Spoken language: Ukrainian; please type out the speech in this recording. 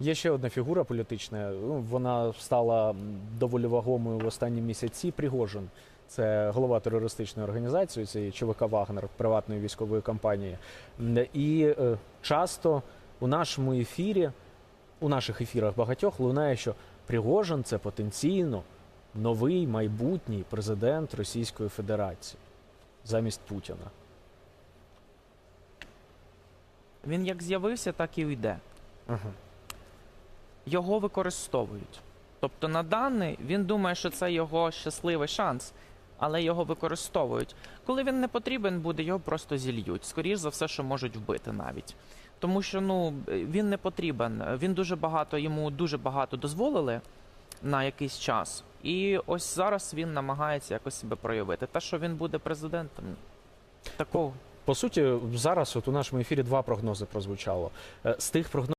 Є ще одна фігура політична. ну, Вона стала доволі вагомою в останні місяці. Пригожин. Це голова терористичної організації, цієї ЧВК Вагнер приватної військової компанії. І е, часто у нашому ефірі, у наших ефірах багатьох лунає, що Пригожин це потенційно новий майбутній президент Російської Федерації замість Путіна. Він як з'явився, так і йде. Ага. Його використовують. Тобто на даний він думає, що це його щасливий шанс, але його використовують. Коли він не потрібен буде, його просто зільють. Скоріш за все, що можуть вбити навіть. Тому що ну він не потрібен. Він дуже багато йому дуже багато дозволили на якийсь час. І ось зараз він намагається якось себе проявити. Те, що він буде президентом, такого. По суті, зараз от у нашому ефірі два прогнози прозвучало. Е, З тих прогнозів.